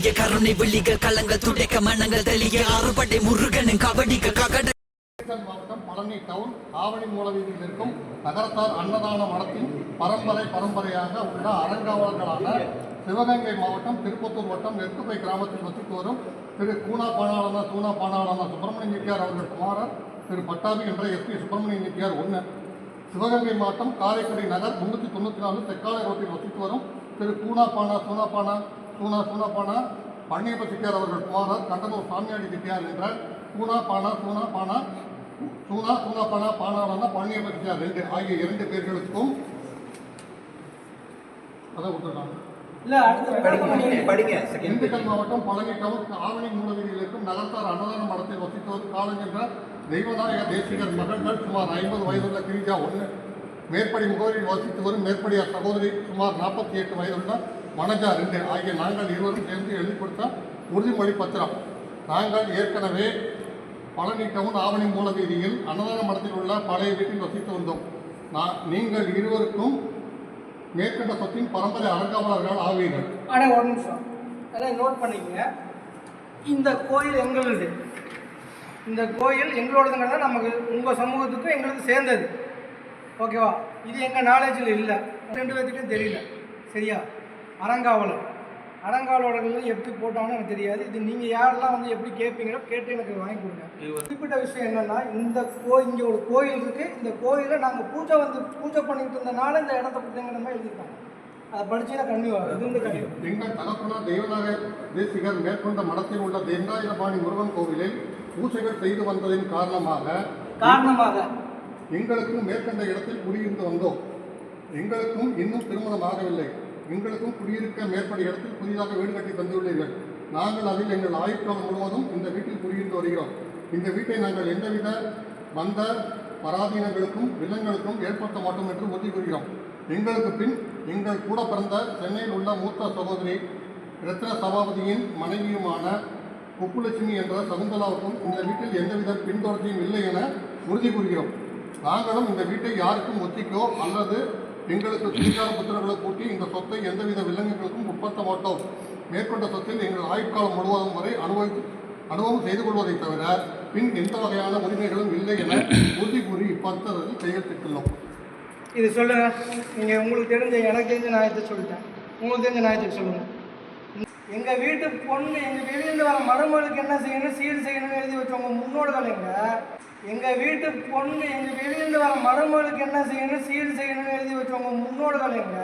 கருணை வெள்ளிகள் கள்ளங்கள் துடைக்க மனங்கள் தெளிய ஆறுபடை முருகனும் கபடிக்க ககட மாவட்டம் பழனி டவுன் ஆவணி மூலவீதியில் இருக்கும் நகரத்தார் அன்னதான மடத்தின் பரம்பரை பரம்பரையாக உள்ள அறங்காவலர்களான சிவகங்கை மாவட்டம் திருப்பத்தூர் வட்டம் நெற்குப்பை கிராமத்தில் வசித்து வரும் திரு கூனா பானாளன தூணா பானாளன சுப்பிரமணிய நித்தியார் அவர்கள் குமாரர் திரு பட்டாபி என்ற எஸ்பி சுப்பிரமணிய நித்தியார் ஒன்று. சிவகங்கை மாவட்டம் காரைக்குடி நகர் முன்னூற்றி தொண்ணூற்றி நாலு தெற்காலை ரோட்டில் வசித்து வரும் திரு கூனா பானா சூனா பானா சூனா சூனா பானா பழனியப்ப செட்டியார் அவர்கள் குமாரர் கண்டனூர் சாமியாடி செட்டியார் என்ற கூனா பானா சூனா பானா. சூனா சூனா பானா பானாளனா பழனியப்ப செட்டியார் ரெண்டு. ஆகிய இரண்டு பேர்களுக்கும் அதை விட்டுருக்காங்க இல்ல அடுத்து படிங்க படிங்க திண்டுக்கல் மாவட்டம் பழனி டவுன் ஆவணி மூலவீதியில் இருக்கும் நகர்த்தார் அன்னதான மடத்தில் வசித்து வரும் காலஞ்சென்ற தெய்வநாயக தேசிகர் மகன்கள் சுமார் ஐம்பது வயதுள்ள கிரிஜா ஒன்று மேற்படி முகவரியில் வசித்து வரும் மேற்படியார் சகோதரி சுமார் நாற்பத்தி எட்டு வயதுள்ள வனஜா ரெண்டு ஆகிய நாங்கள் இருவரும் சேர்ந்து எழுதி கொடுத்த உறுதிமொழி பத்திரம். நாங்கள் ஏற்கனவே பழனி டவுன் ஆவணி மூலவீதியில் அன்னதான மடத்தில் உள்ள பழைய வீட்டில் வசித்து வந்தோம். நான் நீங்கள் இருவருக்கும் மேற்கண்ட சொத்தின் பரம்பரை அறங்காவலர்கள் ஆவீர்கள். அட ஒரு நிமிஷம். அதான் நோட் பண்ணிக்கங்க. இந்த கோயில் எங்களுது. இந்த கோயில் எங்களோடதுங்கிறத நமக்கு உங்கள் சமூகத்துக்கும் எங்களுக்கு சேர்ந்தது. ஓகேவா இது எங்கள் நாலேஜில் இல்லை. ரெண்டு பேர்த்துக்கும் தெரியல. சரியா? அறங்காவலர். அறங்காவலர்கள் எப்படி போட்டாங்கன்னு எனக்கு தெரியாது. இது நீங்கள் யாரெல்லாம் வந்து எப்படி கேட்பீங்களோ கேட்டு எனக்கு வாங்கி கொடுங்க. குறிப்பிட்ட விஷயம் என்னென்னா இந்த கோ இங்கே ஒரு கோயில் இருக்குது இந்த கோயிலில் நாங்கள் பூஜை வந்து பூஜை பண்ணிட்டு இருந்தனால இந்த இடத்த கொடுத்தங்கிற மாதிரி எழுதியிருக்காங்க. அதை படிச்சீங்கன்னா கண்ணி வரும் இது வந்து வரும். எங்கள் தகப்பனார் தெய்வநாக தேசிகர் மேற்கொண்ட மடத்தில் உள்ள தென்காயிரபாணி முருகன் கோவிலில் பூஜைகள் செய்து வந்ததின் காரணமாக காரணமாக. எங்களுக்கும் மேற்கண்ட இடத்தில் குடியிருந்து வந்தோம். எங்களுக்கும் இன்னும் திருமணம் ஆகவில்லை. எங்களுக்கும் குடியிருக்க மேற்படி இடத்தில் புதிதாக வீடு கட்டி தந்துள்ளீர்கள். நாங்கள் அதில் எங்கள் ஆயுட்காலம் முழுவதும் இந்த வீட்டில் குடியிருந்து வருகிறோம். இந்த வீட்டை நாங்கள் எந்தவித வந்த பராதீனங்களுக்கும் வில்லங்களுக்கும் ஏற்படுத்த மாட்டோம் என்று உறுதி கூறுகிறோம். எங்களுக்கு பின் எங்கள் கூட பிறந்த சென்னையில் உள்ள மூத்த சகோதரி ரத்ன சபாபதியின் மனைவியுமான குப்புலட்சுமி என்ற சகுந்தலாவுக்கும் இந்த வீட்டில் எந்தவித பின்தொடர்ச்சியும் இல்லை என உறுதி கூறுகிறோம். நாங்களும் இந்த வீட்டை யாருக்கும் ஒத்திக்கோ அல்லது எங்களுக்கு துணிகார புத்திரர்களை கூட்டி இந்த சொத்தை எந்தவித விலங்குகளுக்கும் உட்படுத்த மாட்டோம். மேற்கொண்ட சொத்தில் எங்கள் ஆயுட்காலம் முழுவதும் வரை அனுபவி அனுபவம் செய்து கொள்வதை தவிர பின் எந்த வகையான உரிமைகளும் இல்லை என உறுதி கூறி இப்பத்திரத்தில் கையெழுத்திட்டுள்ளோம். இது சொல்லுங்க. நீங்கள் உங்களுக்கு தெரிஞ்ச எனக்கு தெரிஞ்ச நியாயத்தை சொல்லிட்டேன். உங்களுக்கு தெரிஞ்ச நியாயத்தை சொல்லுங்கள் எங்க வீட்டு பொண்ணு எங்க வெளியிலிருந்து வர மருமகளுக்கு என்ன செய்யணும் சீர் செய்யணும்னு எழுதி வச்சவங்க முன்னோர்கள் எங்க எங்கள் வீட்டு பொண்ணு எங்க வெளியிலிருந்து வர மருமகளுக்கு என்ன செய்யணும் சீர் செய்யணும்னு எழுதி வச்சவங்க முன்னோர்கள் எங்க